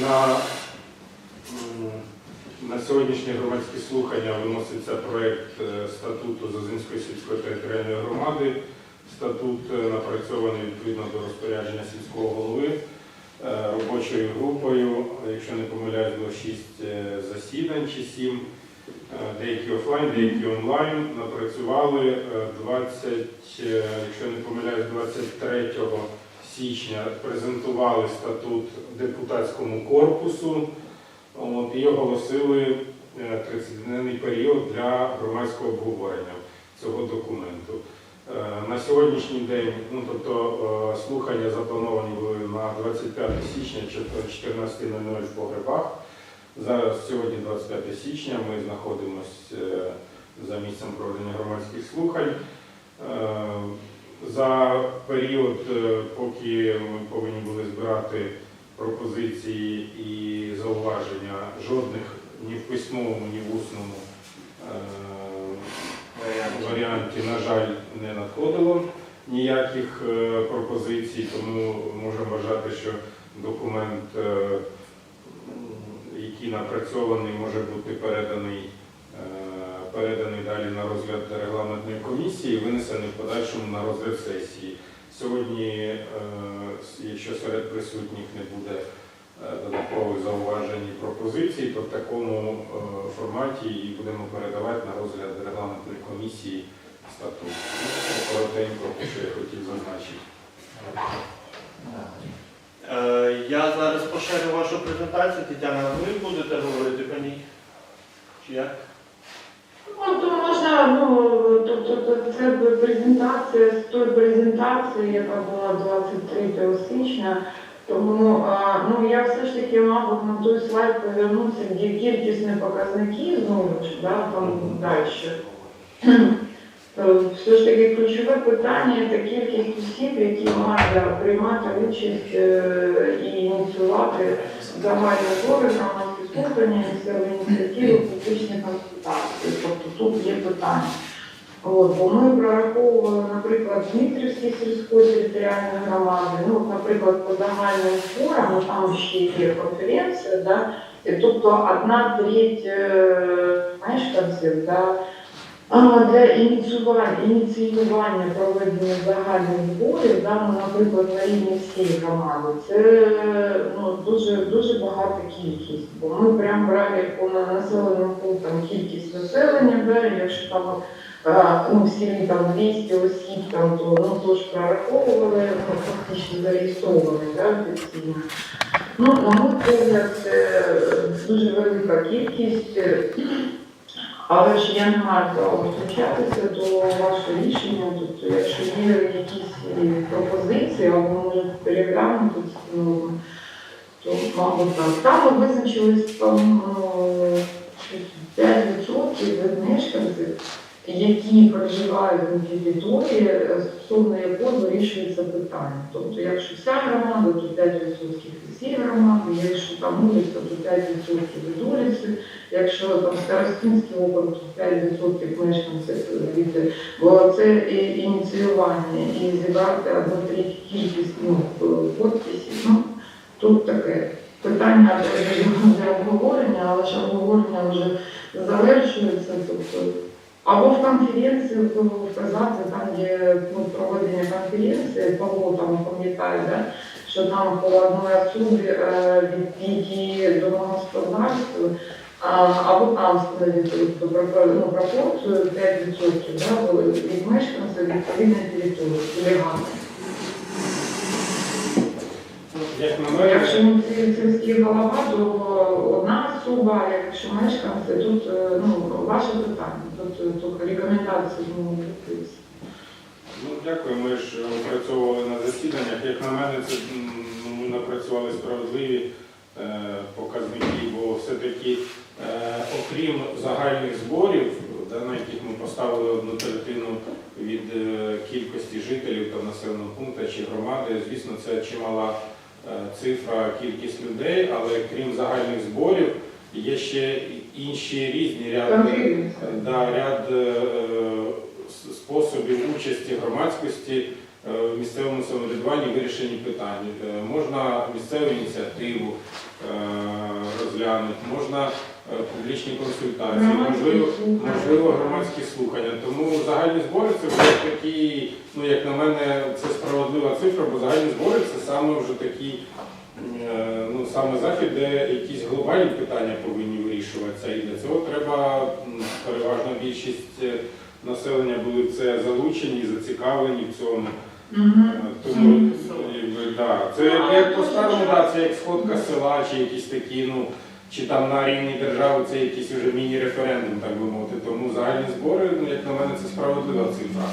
На, на сьогоднішні громадські слухання виноситься проект е, статуту Зазинської сільської територіальної громади. Статут е, напрацьований відповідно до розпорядження сільського голови е, робочою групою. Якщо не помиляюсь, було 6 засідань чи 7. Деякі офлайн, деякі онлайн. Напрацювали е, 20, е, якщо не помиляюсь, 23 січня презентували статут депутатському корпусу от, і оголосили е, 30-денний період для громадського обговорення цього документу. Е, На сьогоднішній день, ну тобто е, слухання заплановані були на 25 січня 14.00 в погребах. Зараз сьогодні 25 січня, ми знаходимося за місцем проведення громадських слухань. За період, е, поки ми повинні були збирати пропозиції і зауваження, жодних ні в письмовому, ні в усному е, варіанті, на жаль, не надходило ніяких е, пропозицій, тому можемо вважати, що документ, який напрацьований, може бути переданий, переданий далі на розгляд регламентної комісії, винесений в подальшому на розгляд сесії. Сьогодні, е, якщо серед присутніх не буде е, додаткових зауважень і пропозицій, то в такому е, форматі і будемо передавати на розгляд регламентної комісії статут. Коротенько, що я хотів зазначити. Я зараз поширю вашу презентацію. Тетяна, ви будете говорити по ній? Чи як? Ну, то можна, ну, тобто це презентація з тої презентації, яка була 23 січня. Тому ну, я все ж таки, мабуть, на той слайд повернуся, де кількісні показники знову ж, да, там далі. Все ж таки ключове питання це кількість осіб, які мають приймати участь е, і ініціювати загальні збори громадські слухання, місцеві ініціативи, публічні консультації. Тобто тут є питання. От, бо ми прораховували, наприклад, Дмитрівській сільської територіальної громади, ну, наприклад, по загальним зборам, ну, там ще є конференція, да, тобто одна треть е, мешканців да, а, для ініціювання, ініціювання проведення загальних зборів, ну, наприклад, на рівні всієї громади, це ну, дуже, дуже багата кількість. Бо ми прямо брали по на- населеним пунктам кількість населення, да, якщо там е, ну, в селі там 200 осіб, там, то ну, то ж прораховували, ну, фактично зареєстровані да, офіційно. Ну, на мій погляд, це дуже велика кількість. Е, але ж я не маю права втручатися до вашого рішення. Тобто, якщо є якісь е, пропозиції, або може переглянути, ну, то мабуть так. Там визначились там ну, 5% від мешканців, які проживають на території, е, стосовно якої вирішується питання. Тобто, якщо вся громада, то 5% від всієї громади, якщо там вулиця, то 5% від вулиці. Якщо там Старостинський округ, то 5% мешканців від бо це і ініціювання і зібрати одну третю кількість ну, підписів. Ну, тут таке питання для обговорення, але ж обговорення вже завершується. Тобто, або в конференції вказати, там, де ну, проведення конференції, Павло там пам'ятає, да, що там по одній особі е, від п'яти домогосподарств а, або там встановити ну, пропорцію 5% да, від мешканців відповідної території легально. Ну, Якщо ми сільський голова, то одна особа, якщо мешканці, тут е, ну, ваше питання, тут е, тільки рекомендації знову відповісти. Ну, дякую. Ми ж опрацьовували на засіданнях. Як на мене, це ми напрацювали справедливі е, показники, бо все-таки, е, окрім загальних зборів, да, на яких ми поставили одну третину від е, кількості жителів та населеного пункту чи громади, звісно, це чимала е, цифра, кількість людей, але крім загальних зборів є ще інші різні ряди. Да, ряд е, способів участі громадськості е, в місцевому самоврядуванні вирішені питання. Е, Можна місцеву ініціативу розглянути, можна публічні консультації, можливо, можливо громадські слухання. Тому загальні збори це вже такі, ну як на мене, це справедлива цифра, бо загальні збори це саме вже такі, ну саме захід, де якісь глобальні питання повинні вирішуватися. І для цього треба переважна більшість е, населення були в це залучені, зацікавлені в цьому. Е, Тому якби, да. це як, як по-старому, да, це як сходка села, чи якісь такі, ну, чи там на рівні держави це якийсь вже міні-референдум, так би мовити. Тому загальні збори, ну, як на мене, це справедлива цифра.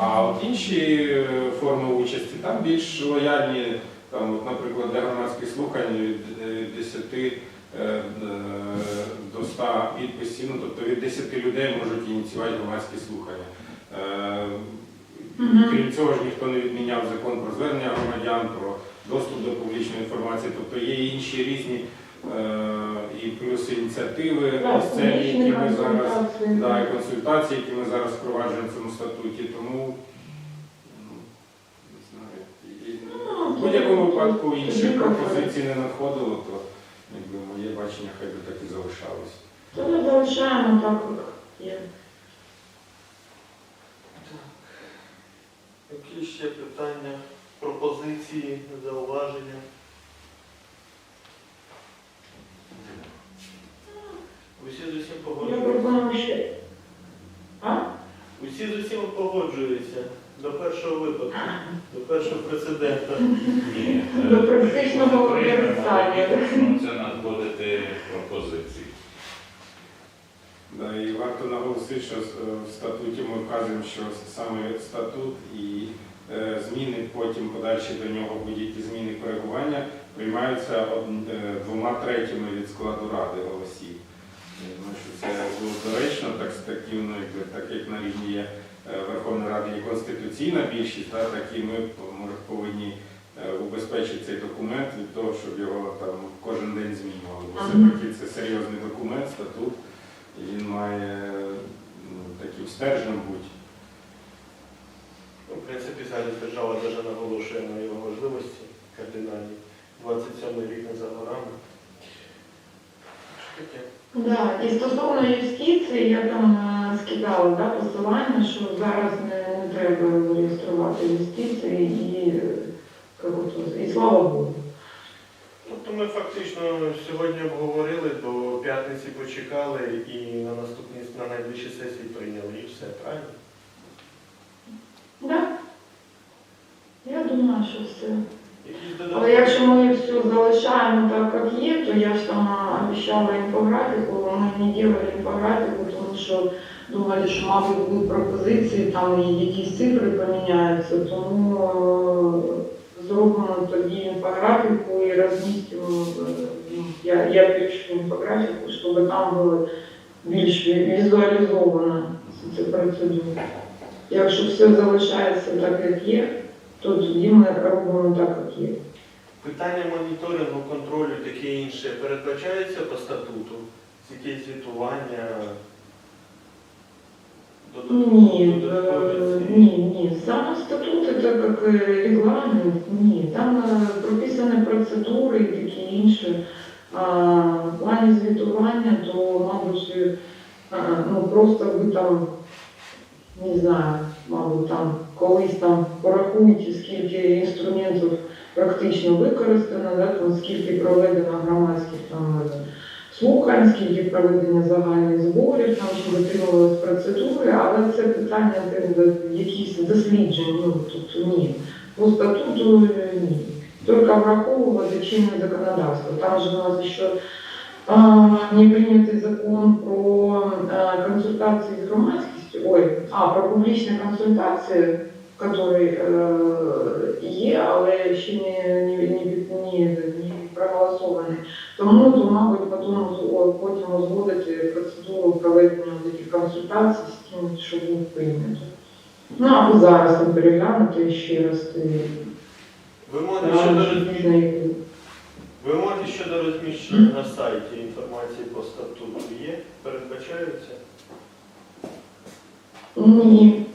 А от інші е, форми участі там більш лояльні, там, от, наприклад, для громадських слухань від е, 10 е, е, до 100 підписів, ну, тобто від 10 людей можуть ініціювати громадські слухання. Е, Крім цього ж ніхто не відміняв закон про звернення громадян, про доступ до публічної інформації, тобто є інші різні і плюс ініціативи місцеві, які ми зараз да, і консультації, які ми зараз впроваджуємо в цьому статуті. Тому ну, не знаю, і- і- Ну, в будь-якому випадку інших пропозицій не надходило, то якби моє бачення хай би так і залишалось. То ми залишаємо так, як є. Які ще питання, пропозиції, зауваження? Усі з усім Я погоджуються. пропоную ще. А? Усі з усім погоджуються до першого випадку, до першого прецедента. Ні, е, До практичного ми використання. Це надходити пропозиції. Да, і варто наголосити, що е, в статуті ми вказуємо, що саме статут і е, зміни, потім подальші до нього будь-які зміни коригування приймаються е, двома третіми від складу ради голосів. Я думаю, що це було доречно, так, так як на рівні є е, Верховної Ради є конституційна більшість, та, так і ми може, повинні е, убезпечити цей документ від того, щоб його там кожен день змінювали. Бо все-таки це серйозний документ, статут. І він має ну, таким стержнем бути. Ну, В принципі, зараз держава навіть наголошує на його важливості кардинальній. 27 рік не за горами. Що таке? Да, і стосовно юстиції, я там е, скидала да, посилання, що зараз не, не треба реєструвати юстиції і, е, і слава Богу. Тобто ми фактично сьогодні обговорили, до п'ятниці почекали і на наступній на найближчій сесії прийняли і все, правильно? Да. Я думаю, що все. Але якщо ми все залишаємо так, як є, то я ж там обіцяла інфографіку, ми не робили інфографіку, тому що думали, що, мабуть, будуть пропозиції, там і якісь цифри поміняються, тому е, зробимо тоді інфографіку і розмістимо, е, я, я пишу інфографіку, щоб там було більш візуалізовано ця процедура. Якщо все залишається так, як є, то тоді ми робимо так, як є. Питання моніторингу, контролю, таке інше передбачається по статуту? Якесь звітування? Ні, е, ні, ні. Саме статут це як е, регламент, ні. Там е, прописані процедури і таке інше. А в плані звітування, то, мабуть, ну просто ви там, не знаю, мабуть, там колись там порахуйте, скільки інструментів практично використано, да, там, скільки проведено громадських там е, слухань, скільки проведення загальних зборів, там чи дотримувалися процедури, але це питання якісь досліджень, ну тут ні. По статуту е, ні. Тільки враховувати чинне законодавство. Там же у нас ще не прийнятий закон про а, консультації з громадськістю, ой, а, про публічні консультації, е, є, але ще не, не, не, не, не проголосований. Тому, то, мабуть, потім, потім узгодити процедуру проведення таких консультацій з тим, що буде прийнято. Ну, або зараз там переглянути ще раз. і Вимоги щодо раніше розміщення. знайти. Вимоги щодо розміщення на сайті інформації по статуту є? Передбачаються? Ні.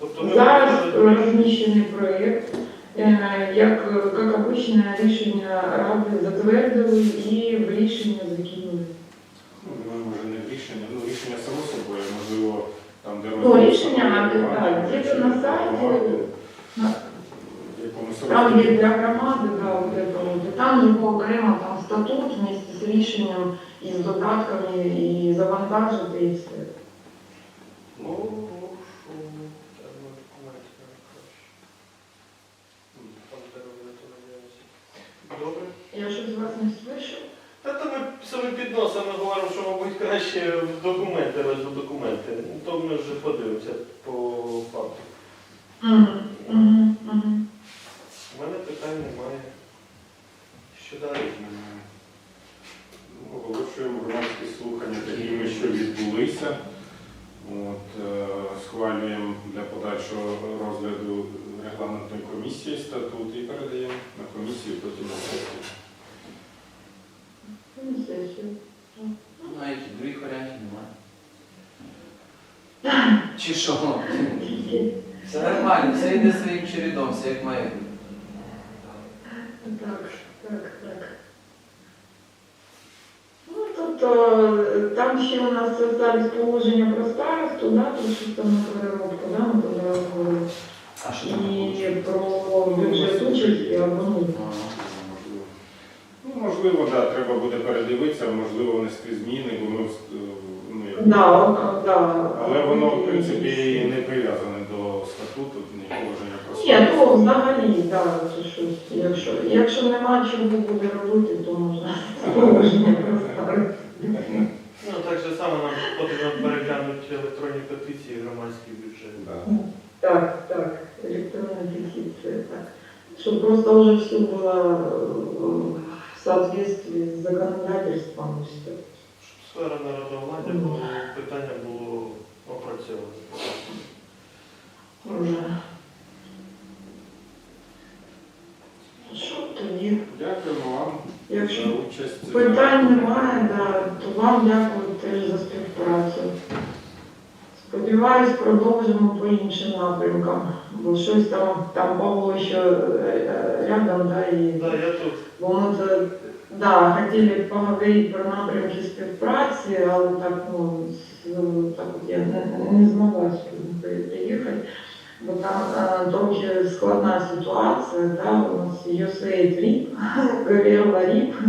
Тобто ми Зараз можемо- розміщений проєкт, е, як, як обичне рішення ради затвердили і в рішення закинули. Ну, може не в рішення, ну рішення само собою, можливо, там, де Ну, рішення, так, где-то на сайті, Там є для громади, да, это там його окремо там статут вместе з рішенням і з додатками, і завантажити, і все. Ну, що там документи не краще. Там де робити надіюся. Добре. Я щось вас не слышу. Та то ми собі під носом говоримо, що, мабуть, краще в документи, розділ документи. Ну, То ми вже подивимося по факту. Мгм, мгм, мгм. У мене питань немає. Що далі? Ну, Оголошуємо громадські слухання такими, що відбулися. От, е, схвалюємо для подальшого розгляду регламентної комісії статут і передаємо на комісію, потім на сесію. Ну, сесію. Навіть других варіантів немає. Чи що? Все нормально, все йде своїм чередом, все як має бути. Так, так, так. Ну, тобто, там ще у нас создались положення про старосту, да, там на переробку, да, ми говорили. А що там І про бюджет участі або ну. Можливо. Да, треба буде передивитися, можливо, внести зміни, бо ми е, ну, як- Да, да. але воно, в принципі, не прив'язане до статуту, ні положення про Ні, статут. ну взагалі, да, це щось. Якщо, якщо нема чого буде робити, то можна положення проставити. Ну, так же само нам потрібно переглянути електронні петиції громадський бюджет. Да. Так, так, електронна петиція, так. Щоб просто вже все було э, в соответствии з законодательством. все. Щоб сфера народовладдя було питання було опрацьоване. Уже. Що тоді? Дякуємо вам Якщо за участь. питань немає, да, то вам дякую теж за співпрацю. Сподіваюсь, продовжимо по іншим напрямкам, бо щось там, там Павло ще е, е, рядом, да, і Да, я тут. ми да, хотіли поговорити про напрямки співпраці, але так, ну, з- так от я не, не змогла при- приїхати, бо там е, трохи складна ситуація, да, у нас USAID RIP, Горіла РІП,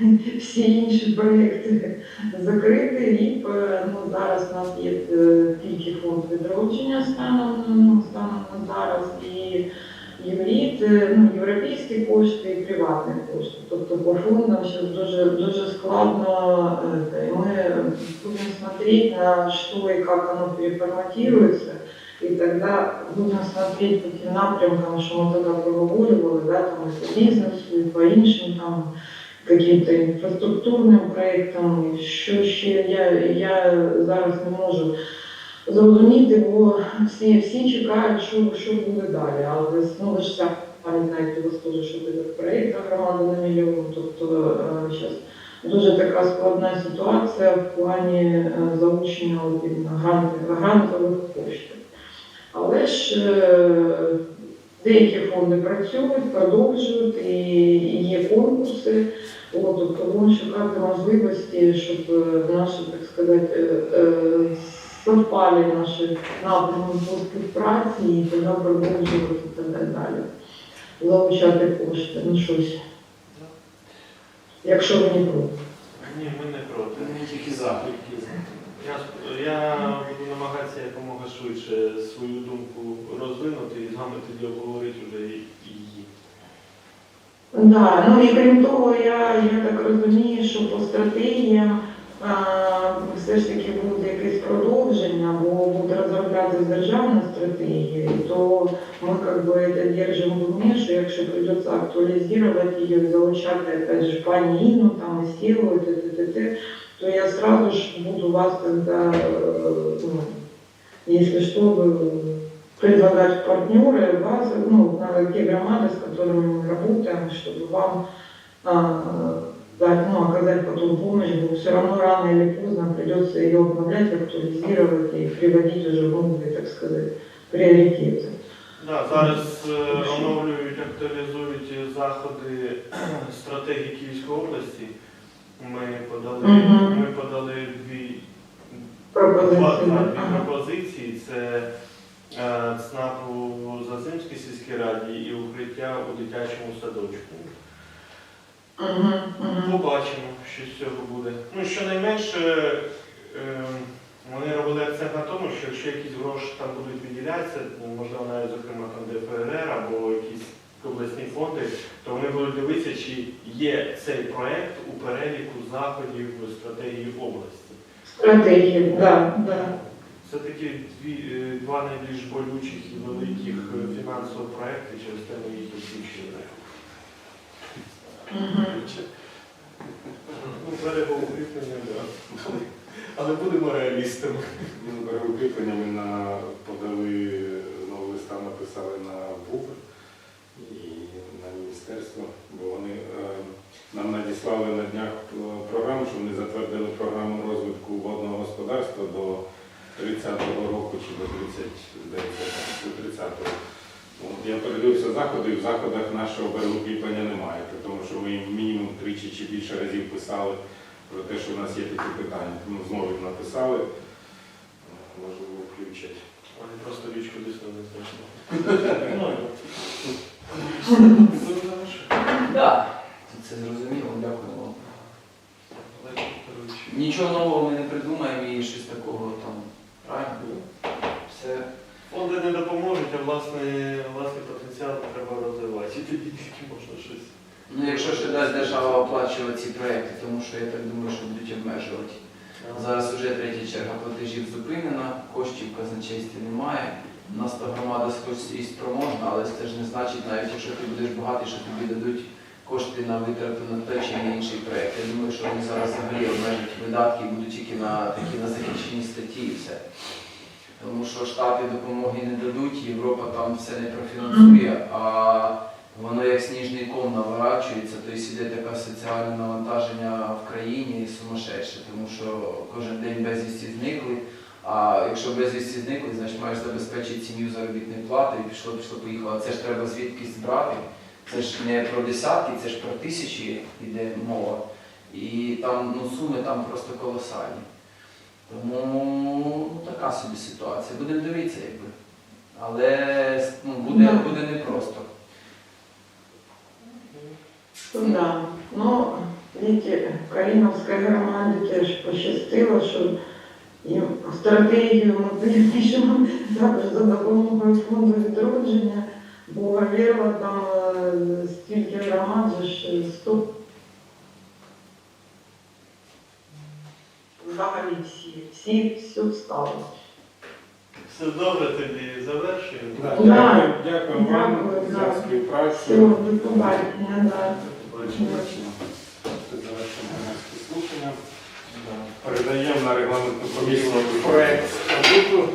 всі інші проєкти закриті. РІП, е, ну, зараз у нас є е, тільки фонд відродження станом, ну, станом на зараз і євріт, е, ну, європейські кошти і приватні кошти. Тобто по фондам зараз дуже, дуже складно. е, Ми будемо смотреть на що і як воно переформатируется. И тогда будем смотреть по тем напрямкам, что мы тогда проговорювали, да, там и по бізнесу, і по іншим там каким-то інфраструктурним проєктам, і що ще я, я зараз не можу зрозуміти, бо всі, всі чекають, що, що буде далі. Але ви ж самі знаєте, ви теж, що буде проєкт громади на мільйон. Тобто зараз дуже така складна ситуація в плані е, залучення грантових коштів. Але ж е, деякі фонди працюють, продовжують, і є конкурси. От, тобто будемо шукати можливості, щоб е, наші, так сказати, совпали наші напрямки по співпраці і тоді продовжувати і так далі. Залучати кошти, ну щось. Якщо ви не проти. Ні, ми не проти. Ми тільки за. Я, я буду намагатися якомога швидше свою думку розвинути і з вами тоді обговорити вже її. Да, ну і крім того, я, я так розумію, що по стратегіям все ж таки буде якесь продовження, бо буде розроблятися державна стратегія, і то ми как бы это держим в умі, що якщо придется актуалізувати її, залучати опять же пані Інну, там і сілу, і т, т, т, т, то я сразу ж буду вас тогда, э, ну, если что, вы предлагать партнеры, вас, ну, на те громады, с которыми мы работаем, чтобы вам ну, оказать потом помощь, бо все равно рано или поздно придется ее обновлять, актуализировать и приводить уже в новый, так сказать, пріоритети. Да, зараз е, оновлюють, актуалізують заходи стратегії Київської області. Ми подали, Мгм. ми подали дві Пропозиції. Два- да, Дві Ага. пропозиції це е, ЦНАП у Зазимській сільській раді і укриття у дитячому садочку. Мгм, мгм. Побачимо, що з цього буде. Ну, щонайменше е, вони робили акцент на тому, що якщо якісь гроші там будуть виділятися, ну, можливо, навіть зокрема там ДФРР або якісь обласні фонди, то вони будуть дивитися, чи є цей проект у переліку заходів стратегії області. Стратегії, да, да. Це такі дві, е, два найбільш болючих і великих е, фінансових проекти, через те ми їх відключили. Ну, переговукріплення, да. Але будемо реалістами. Ну, переукріплення ми на, подали знову листа, написали на ВУП і на міністерство, бо вони е, нам надіслали на днях е, програму, що вони затвердили програму розвитку водного господарства до 30-го року чи до 30, здається, до 30-го. Я передивився заходи, і в заходах нашого переукріплення немає, при тому що ми їм мінімум тричі чи більше разів писали про те, що в нас є такі питання. Тому знову їм написали, можливо, включать. Вони просто річку десь не знайшли. Так, це зрозуміло, дякую вам. Нічого нового ми не придумаємо і щось такого там. Правильно? Все. Фонди не допоможуть, а власне, власний потенціал треба розвивати. І тоді тільки можна щось. Ну, якщо ще дасть держава оплачувати ці проекти, тому що я так думаю, що будуть обмежувати. Зараз вже третя черга платежів зупинена, коштів казначействі немає. У нас та громада і спроможна, але це ж не значить, навіть якщо ти будеш багатий, що тобі дадуть кошти на витрату на той чи на інший проєкт. Я думаю, що вони зараз взагалі обмежать видатки і будуть тільки на такі на захищені статті і все. Тому що штати допомоги не дадуть, Європа там все не профінансує, а воно як сніжний ком наворачується, тобто іде таке соціальне навантаження в країні і сумасшедше, тому що кожен день безвісті зникли. А якщо безвісті зникли, значить маєш забезпечити сім'ю заробітної плати і пішло, пішло, поїхало. Це ж треба звідкись брати. Це ж не про десятки, це ж про тисячі йде мова. І там ну, суми там просто колосальні. Тому ну, така собі ситуація. Будемо дивитися, якби. Але ну, буде, Ну. буде непросто. Ну, Да. Ну, видите, Калиновской громаде теж пощастило, що їм стратегію ми пишемо також за допомогою фонду відродження, бо Говєрова там е, стільки громад ж 100 взагалі всі, все стало. Все добре тоді завершуємо. Да, Да. Дякую, дякую вам Дякую, за да. співпрацю. Все, до побачення, да. Бачимо. Це завершення громадські слухання. Передаємо на регламентну комісію проект статуту